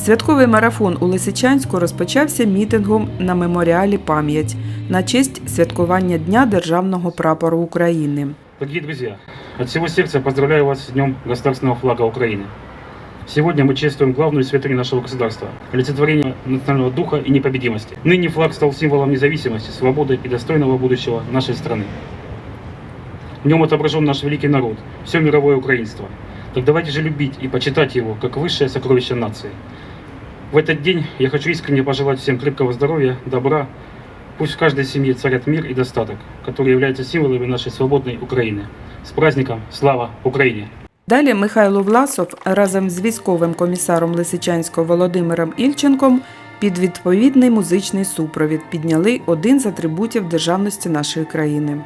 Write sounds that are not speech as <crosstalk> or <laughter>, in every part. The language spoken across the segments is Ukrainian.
Святковий марафон у Лисичанську розпочався мітингом на меморіалі Пам'ять на честь святкування Дня Державного прапору України. Дорогие друзья, от всего сердца поздравляю вас с Днем Государственного флага Украины. Сегодня мы чествуем главную святыню нашего государства – олицетворение национального духа и непобедимости. Ныне флаг стал символом независимости, свободы и достойного будущего нашей страны. В нем отображен наш великий народ, все мировое украинство. Так давайте же любить и почитать его, как высшее сокровище нации. В этот день я хочу искренне пожелать всем крепкого здоровья, добра, Пусть в каждой семье царят мир и достаток, которые являются символами нашей свободной Украины. С праздником! Слава Украине! Далі Михайло Власов разом з військовим комісаром Лисичанського Володимиром Ільченком під відповідний музичний супровід підняли один з атрибутів державності нашої країни.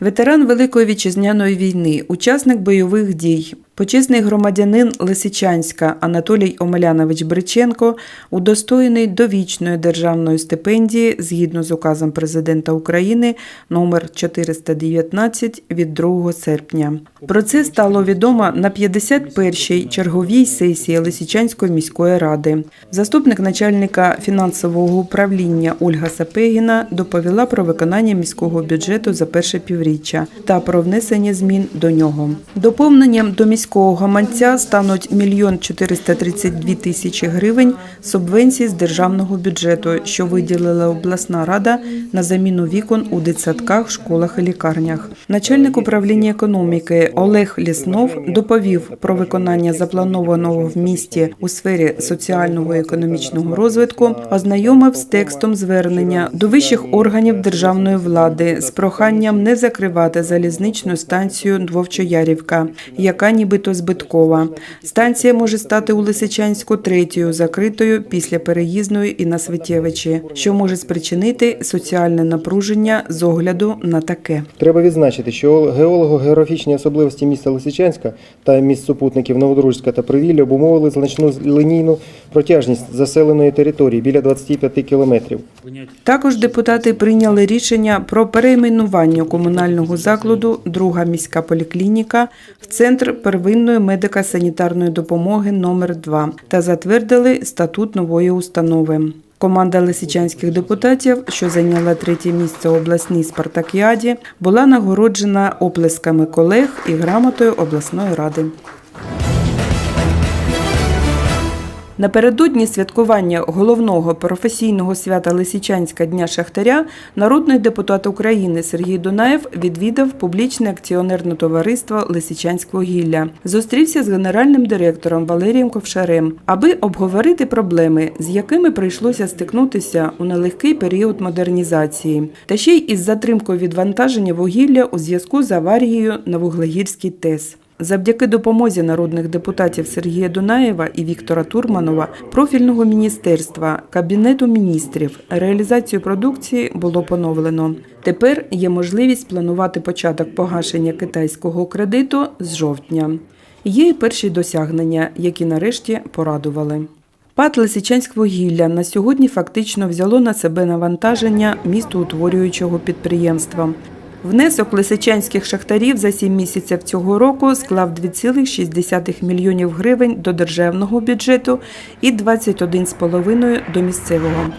Ветеран Великої вітчизняної війни, учасник бойових дій, почесний громадянин Лисичанська Анатолій Омелянович Бриченко удостоєний довічної державної стипендії згідно з указом президента України номер 419 від 2 серпня. Про це стало відомо на 51-й черговій сесії Лисичанської міської ради. Заступник начальника фінансового управління Ольга Сапегіна доповіла про виконання міського бюджету за перше півріччя та про внесення змін до нього. Доповненням до міського гаманця стануть мільйон 432 тисячі гривень субвенцій з державного бюджету, що виділила обласна рада на заміну вікон у дитсадках, школах і лікарнях. Начальник управління економіки Олег Ліснов доповів про виконання запланованого в місті у сфері соціального і економічного розвитку, ознайомив з текстом звернення до вищих органів державної влади з проханням не закривати залізничну станцію Двовчоярівка, яка нібито збиткова. Станція може стати у Лисичанську третьою закритою після переїзної і на Світєвичі, що може спричинити соціальне напруження з огляду на таке. Треба відзначити, що геолого-географічні особливості міста Лисичанська та міст супутників Новодружська та Привілля обумовили значну лінійну протяжність заселеної території біля 25 кілометрів. Також депутати прийняли рішення про перейменування комунального закладу Друга міська поліклініка в центр первинної медико-санітарної допомоги номер 2 та затвердили статут нової установи. Команда лисичанських депутатів, що зайняла третє місце у обласній спартакіаді, була нагороджена оплесками колег і грамотою обласної ради. Напередодні святкування головного професійного свята Лисичанська Дня Шахтаря народний депутат України Сергій Дунаєв відвідав публічне акціонерне товариство Лисичанськвугілля. Зустрівся з генеральним директором Валерієм Ковшарем, аби обговорити проблеми, з якими прийшлося стикнутися у нелегкий період модернізації, та ще й із затримкою відвантаження вугілля у зв'язку з аварією на Вуглегірській ТЕС. Завдяки допомозі народних депутатів Сергія Дунаєва і Віктора Турманова, профільного міністерства, кабінету міністрів, реалізацію продукції було поновлено. Тепер є можливість планувати початок погашення китайського кредиту з жовтня. Є і перші досягнення, які нарешті порадували. ПАТ «Лисичанськвугілля» на сьогодні фактично взяло на себе навантаження містоутворюючого підприємства. Внесок лисичанських шахтарів за 7 місяців цього року склав 2,6 мільйонів гривень до державного бюджету і 21,5 до місцевого.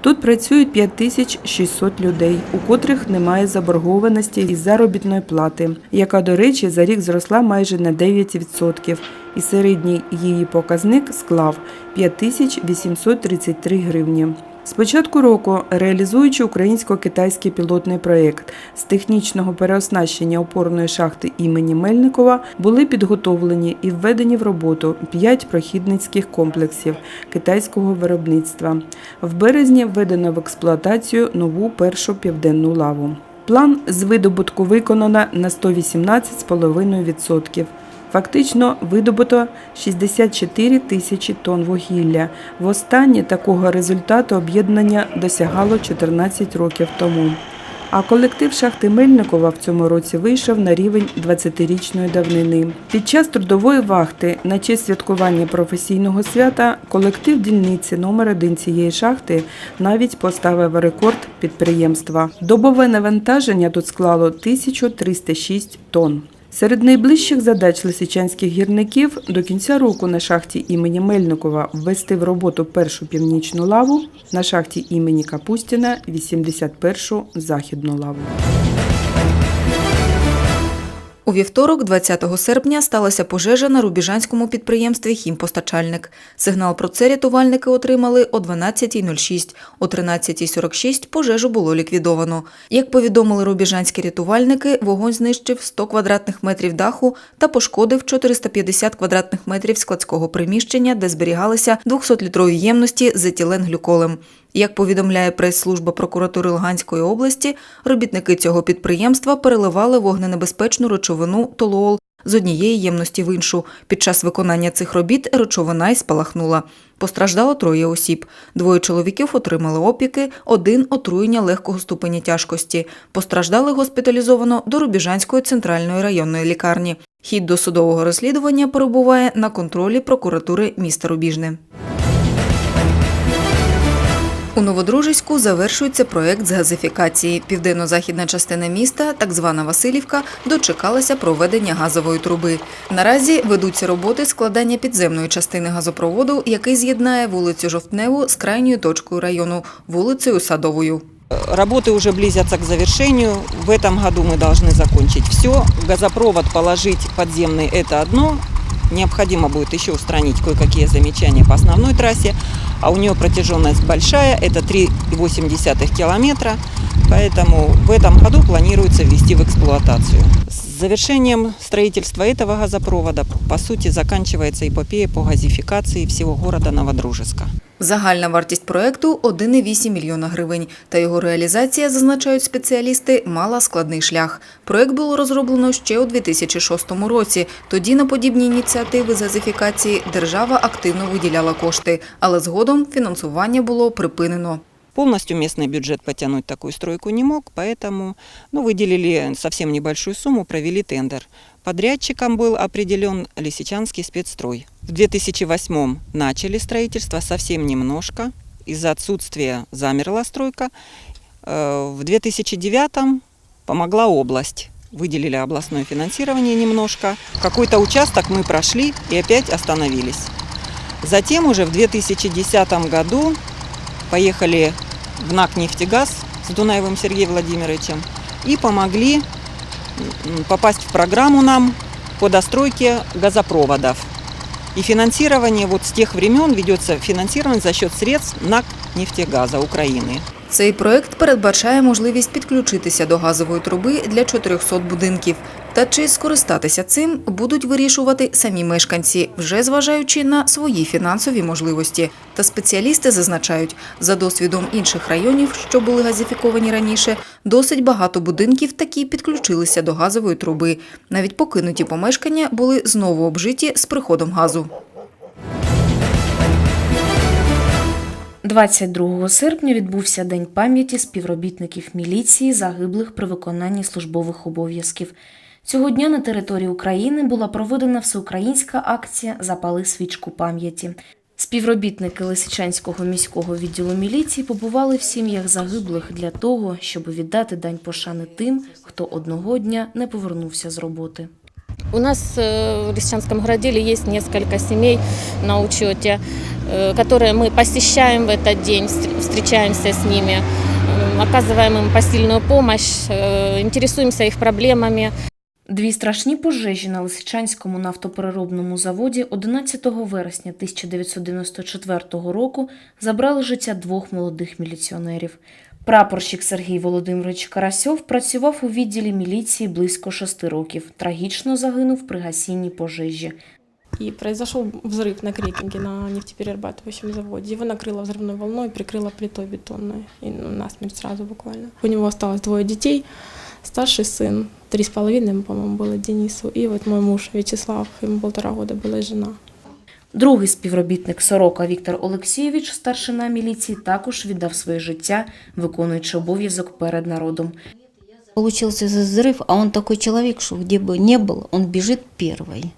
Тут працюють 5600 людей, у котрих немає заборгованості із заробітної плати, яка, до речі, за рік зросла майже на 9%, і середній її показник склав 5833 гривні. З початку року, реалізуючи українсько-китайський пілотний проєкт з технічного переоснащення опорної шахти імені Мельникова, були підготовлені і введені в роботу п'ять прохідницьких комплексів китайського виробництва. В березні введено в експлуатацію нову першу південну лаву. План з видобутку виконано на 118,5%. Фактично видобуто 64 тисячі тонн вугілля. Востаннє такого результату об'єднання досягало 14 років тому. А колектив шахти Мельникова в цьому році вийшов на рівень 20-річної давнини. Під час трудової вахти на честь святкування професійного свята колектив дільниці номер 1 цієї шахти навіть поставив рекорд підприємства. Добове навантаження тут склало 1306 тонн. Серед найближчих задач лисичанських гірників до кінця року на шахті імені Мельникова ввести в роботу першу північну лаву, на шахті імені Капустіна 81-шу західну лаву. У вівторок, 20 серпня, сталася пожежа на рубіжанському підприємстві «Хімпостачальник». Сигнал про це рятувальники отримали о 12.06. О 13.46 пожежу було ліквідовано. Як повідомили рубіжанські рятувальники, вогонь знищив 100 квадратних метрів даху та пошкодив 450 квадратних метрів складського приміщення, де зберігалися 200-літрові ємності з етиленглюколем. Як повідомляє прес-служба прокуратури Луганської області, робітники цього підприємства переливали вогненебезпечну речовину толуол з однієї ємності в іншу. Під час виконання цих робіт речовина й спалахнула. Постраждало троє осіб. Двоє чоловіків отримали опіки, один отруєння легкого ступеня тяжкості. Постраждали госпіталізовано до Рубіжанської центральної районної лікарні. Хід досудового розслідування перебуває на контролі прокуратури міста Рубіжне. У Новодружиську завершується проект з газифікації. Південно-західна частина міста, так звана Васильівка, дочекалася проведення газової труби. Наразі ведуться роботи складання підземної частини газопроводу, який з'єднає вулицю Жовтневу з крайньою точкою району вулицею Садовою. Работы уже близятся к завершению. В этом году мы должны закончить все. Газопровод положить подземный – это одно. Необходимо будет еще устранить кое-какие замечания по основной трассе. А у нее протяженность большая – это 3,8 километра. Поэтому в этом году планируется ввести в эксплуатацию. С завершением строительства этого газопровода, по сути, заканчивается эпопея по газификации всего города Новодружеска. Загальна вартість проекту – 1,8 мільйона гривень. Та його реалізація, зазначають спеціалісти, мала складний шлях. Проект було розроблено ще у 2006 році. Тоді на подібні ініціативи з газифікації держава активно виділяла кошти, але згодом фінансування було припинено. Полностью местный бюджет потянуть такую стройку не мог, поэтому ну, выделили совсем небольшую сумму, провели тендер. Подрядчиком был определен Лисичанский спецстрой. В 2008 начали строительство совсем немножко. Из-за отсутствия замерла стройка. Э, В 2009 помогла область. Выделили областное финансирование немножко. Какой-то участок мы прошли и опять остановились. Затем уже в 2010 году поехали в НАК «Нефтегаз» с Дунаевым Сергеем Владимировичем и помогли попасть в программу нам по достройке газопроводов. И финансирование вот с тех времен ведется финансирование за счет средств НАК «Нефтегаза» Украины. Цей проект передбачає можливість підключитися до газової труби для 400 будинків. Та чи скористатися цим будуть вирішувати самі мешканці, вже зважаючи на свої фінансові можливості. Та спеціалісти зазначають, за досвідом інших районів, що були газифіковані раніше, досить багато будинків таки підключилися до газової труби. Навіть покинуті помешкання були знову обжиті з приходом газу. 22 серпня відбувся День пам'яті співробітників міліції, загиблих при виконанні службових обов'язків. Цього дня на території України була проведена всеукраїнська акція Запали свічку пам'яті. Співробітники Лисичанського міського відділу міліції побували в сім'ях загиблих для того, щоб віддати дань пошани тим, хто одного дня не повернувся з роботи. У нас э, в Лисичанском городиле есть несколько семей на учете, э, которые мы посещаем в этот день, встр- встречаемся с ними, э, оказываем им посильную помощь, э, интересуемся их проблемами. Дві страшні пожежі на Лисичанському нафтопереробному заводі 11 вересня 1994 року забрали життя двох молодих міліціонерів. Прапорщик Сергій Володимирович Карасьов працював у відділі міліції близько шести років. Трагічно загинув при гасінні пожежі. И произошел взрыв на крекинге на нефтеперерабатывающем заводе. Его накрыло взрывной волной, прикрыло плитой бетонной. И ну, насмерть сразу буквально. У него осталось двое детей. Старший сын, три с половиной, по-моему, было Денису. И вот мой муж Вячеслав, ему полтора года была и жена. Другий співробітник Сорока Віктор Олексійович, старшина міліції, також віддав своє життя, виконуючи обов'язок перед народом. Получился взрыв, а он такой человек, что где бы ни был, он бежит первый.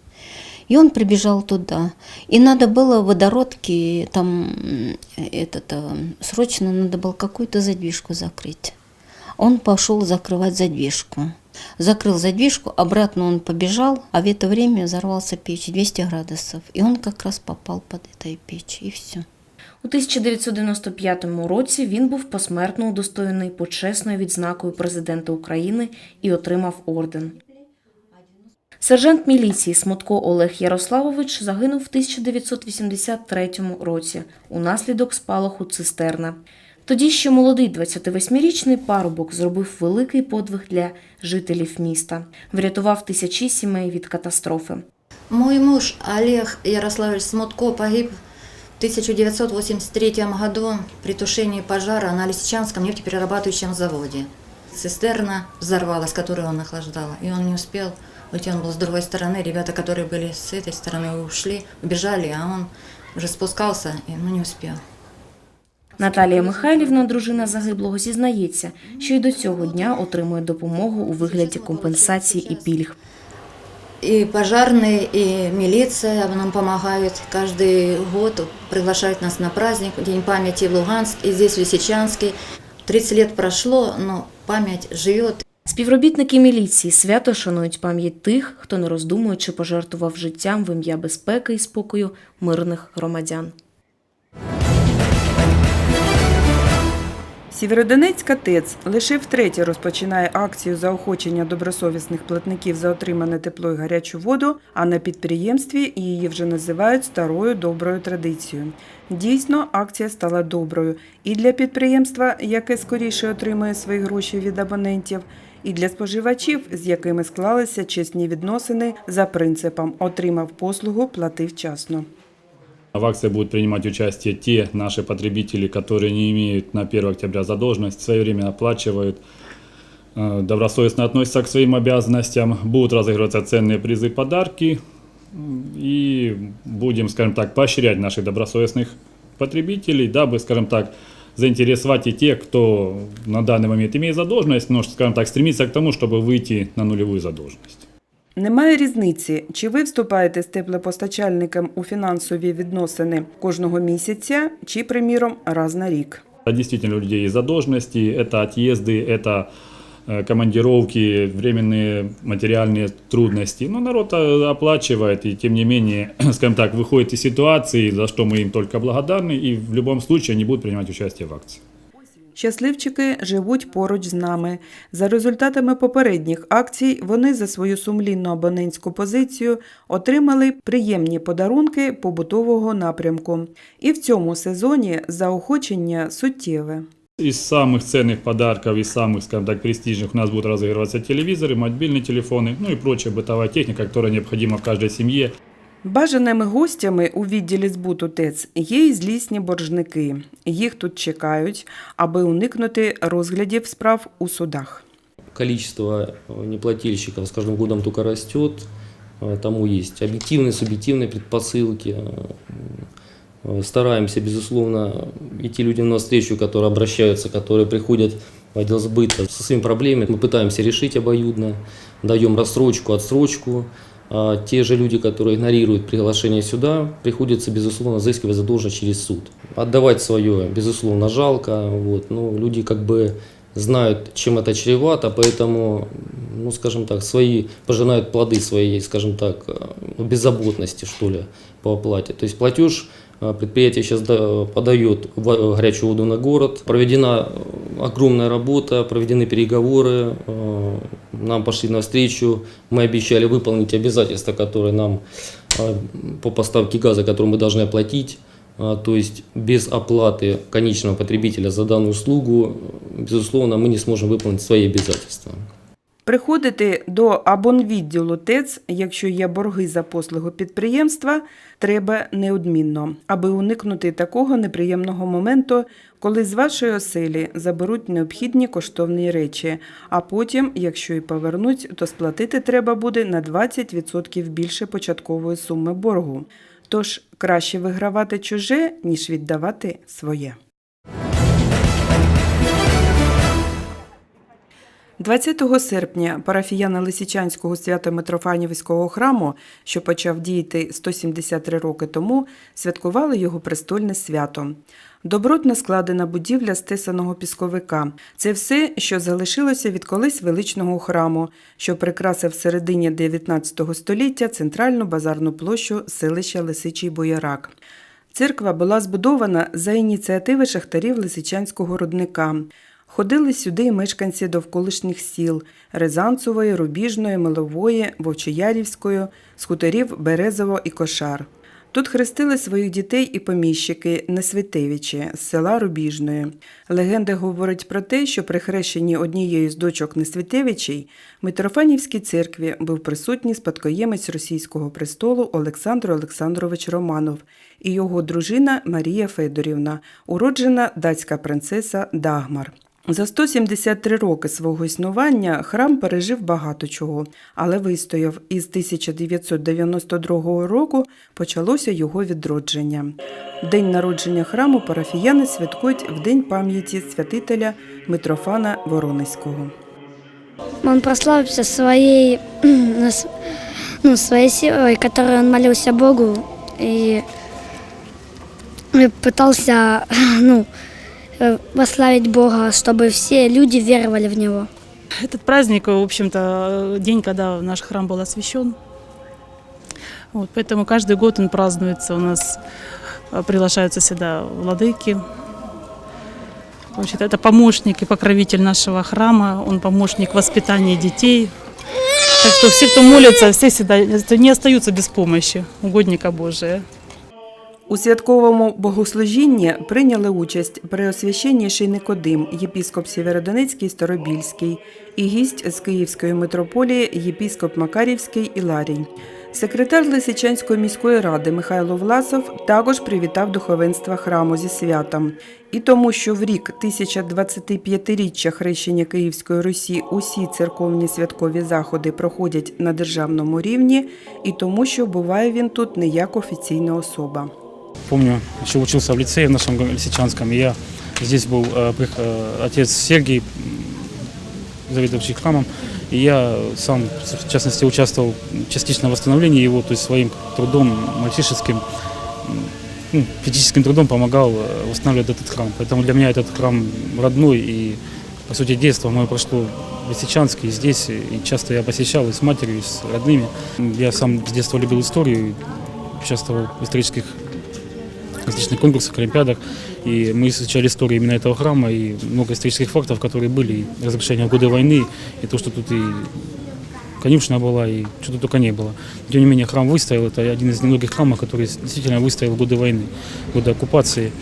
И он прибежал туда. И надо было водородки, там, м, этот, э, срочно надо было какую-то задвижку закрыть. Он пошел закрывать задвижку. Закрыл задвижку, обратно он побежал, а в это время взорвался печь 200 градусов. И он как раз попал под этой печь, и все. У 1995 році він був посмертно удостоєний почесною відзнакою президента України і отримав орден. Сержант міліції Смотко Олег Ярославович загинув в 1983 році унаслідок спалаху цистерна. Тоді ще молодий 28-річний парубок зробив великий подвиг для жителів міста, врятував тисячі сімей від катастрофи. Мой муж Олег Ярославович Смотко погиб в 1983 году при тушении пожара на Лисичанском нефтеперерабатывающем заводе. Цистерна взорвалась, которую он охлаждал, и он не успел уйти, он был с другой стороны. Ребята, которые были с этой стороны, ушли, убежали, а он уже спускался, и ну, не успел. Наталія Михайлівна, дружина загиблого, зізнається, що й до цього дня отримує допомогу у вигляді компенсації і пільг. И пожарные, и милиция нам помогают. Каждый год приглашают нас на праздник, День памяти в Луганск, и здесь в Лисичанске. 30 лет прошло, но память живет. Співробітники міліції свято шанують пам'ять тих, хто не роздумуючи пожертвував життям в ім'я безпеки і спокою мирних громадян. Сєвєродонецька ТЕЦ лише втретє розпочинає акцію заохочення добросовісних платників за отримане тепло і гарячу воду, а на підприємстві її вже називають старою доброю традицією. Дійсно, акція стала доброю і для підприємства, яке скоріше отримує свої гроші від абонентів, і для споживачів, з якими склалися чесні відносини за принципом отримав послугу, плати вчасно. В акции будут принимать участие те наши потребители, которые не имеют на 1 октября задолженность, в свое время оплачивают, э, добросовестно относятся к своим обязанностям, будут разыгрываться ценные призы, подарки, м, и будем, скажем так, поощрять наших добросовестных потребителей, дабы, скажем так, заинтересовать и тех, кто на данный момент имеет задолженность, но, скажем так, стремится к тому, чтобы выйти на нулевую задолженность. Немає різниці, чи ви вступаєте з теплопостачальником у фінансові відносини кожного місяця, чи, приміром, раз на рік. А Действительно, у людей есть задолженности, это отъезды, это э, командировки, временные материальные трудности. Но народ э, оплачивает и, тем не менее, <clears throat> скажем так, выходит из ситуации, за что мы им только благодарны, и в любом случае они будут принимать участие в акции. Щасливчики живуть поруч з нами. За результатами попередніх акцій вони за свою сумлінну абонентську позицію отримали приємні подарунки побутового напрямку. І в цьому сезоні заохочення суттєве. Из самых ценных подарков, из самых, скажем так, престижных у нас будут разыгрываться телевизоры, мобильные телефоны, ну и прочая бытовая техника, которая необходима в каждой семье. Бажаними гостями у відділі збуту ТЕЦ є й злісні боржники. Їх тут чекають, аби уникнути розглядів справ у судах. количество э, неплательщиков с каждым годом только растет. Э, Тому есть объективные, субъективные предпосылки. Э, Стараемся, безусловно, идти людям навстречу, которые обращаются, которые приходят в отдел сбыта со своими проблемами. Мы пытаемся решить обоюдно, даем рассрочку, отсрочку. А те же люди, которые игнорируют приглашение сюда, приходится, безусловно, взыскивать задолженность через суд. Отдавать свое, безусловно, жалко. Вот. Но люди как бы знают, чем это чревато, поэтому, ну, скажем так, свои, пожинают плоды своей, скажем так, беззаботности, что ли, по оплате. То есть платеж предприятие сейчас подает в- горячую воду на город. Проведена э, огромная работа, проведены переговоры, э, нам пошли навстречу, мы обещали выполнить обязательства, которые нам э, по поставке газа, которые мы должны оплатить. А, То есть без оплаты конечного потребителя за данную услугу, э, безусловно, мы не сможем выполнить свои обязательства. Приходити до абонвідділу ТЕЦ, якщо є борги за послугу підприємства, треба неодмінно, аби уникнути такого неприємного моменту, коли з вашої оселі заберуть необхідні коштовні речі, а потім, якщо і повернуть, то сплатити треба буде на 20% більше початкової суми боргу. Тож краще вигравати чуже, ніж віддавати своє. 20 серпня парафіяни Лисичанського свято-Митрофанівського храму, що почав діяти 173 роки тому, святкували його престольне свято. Добротно складена будівля стесаного пісковика. Це все, що залишилося від колись величного храму, що прикрасив середині 19 століття центральну базарну площу селища Лисичий Боярак. Церква була збудована за ініціативи шахтарів Лисичанського рудника. Ходили сюди й мешканці довколишніх сіл Рязанцевої, Рубіжної, Милової, Вовчоярівської, з хуторів Березово і Кошар. Тут хрестили своїх дітей і поміщики Несвітевичі з села Рубіжної. Легенда говорить про те, що при хрещенні однієї з дочок Несвітевичей в Митрофанівській церкві був присутній спадкоємець російського престолу Олександр Олександрович Романов і його дружина Марія Федорівна, уроджена датська принцеса Дагмар. За 173 роки свого існування храм пережив багато чого, але вистояв. Із 1992 року почалося його відродження. День народження храму парафіяни святкують в День пам'яті святителя Митрофана Воронезького. Он прославился своей, <clears throat> ну, своей силой, которой он молился Богу и пытался <clears throat> ну, прославить Бога, чтобы все люди веровали в Него. Этот праздник, в общем-то, день, когда наш храм был освящен. Вот, поэтому каждый год он празднуется. У нас э, приглашаются сюда владыки. Общем-то, это помощник и покровитель нашего храма. Он помощник в воспитании детей. Так что все, кто молится, все всегда не остаются без помощи угодника Божия. У святковому богослужінні прийняли участь преосвященніший Никодим, єпіскоп Сєвєродонецький Старобільський, і гість з Київської митрополії єпіскоп Макарівський Іларій. Секретар Лисичанської міської ради Михайло Власов також привітав духовенство храму зі святом. І тому, що в рік 1025-річчя хрещення Київської Русі усі церковні святкові заходи проходять на державному рівні, і тому, що буває він тут не як офіційна особа. Помню, еще учился в лицее в нашем Лисичанском, и я здесь был э, э, отец Сергий, м, заведующий храмом, и я сам, в частности, участвовал частично в восстановлении его, то есть своим трудом мальчишеским, ну, физическим трудом помогал э, восстанавливать этот храм. Поэтому для меня этот храм родной, и, по сути, детство мое прошло в Лисичанске, и здесь, и часто я посещал и с матерью, и с родными. Я сам с детства любил историю, участвовал в исторических различных конкурсах, олимпиадах. И мы изучали историю именно этого храма и много исторических фактов, которые были. И разрушение в годы войны, и то, что тут и конюшня была, и что тут только не было. Тем не менее, храм выстоял. Это один из немногих храмов, который действительно выстоял в годы войны, в годы оккупации.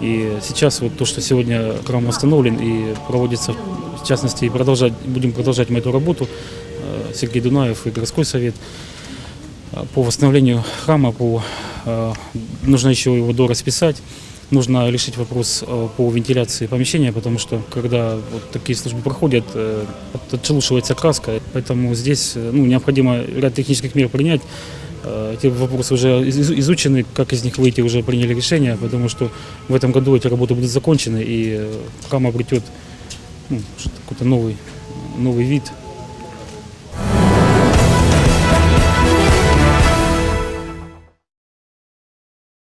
И сейчас вот то, что сегодня храм восстановлен и проводится, в частности, и продолжать, будем продолжать мы эту работу, э, Сергей Дунаев и городской совет, э, по восстановлению храма, по, нужно еще его дорасписать. Нужно решить вопрос э, по вентиляции помещения, потому что когда вот такие службы проходят, э, от- отшелушивается краска, поэтому здесь э, ну, необходимо ряд технических мер принять. Э, Эти вопросы уже из- изучены, как из них выйти, уже приняли решение, потому что в этом году эти работы будут закончены, и э, храм обретет ну, что-то какой-то новый, новый вид,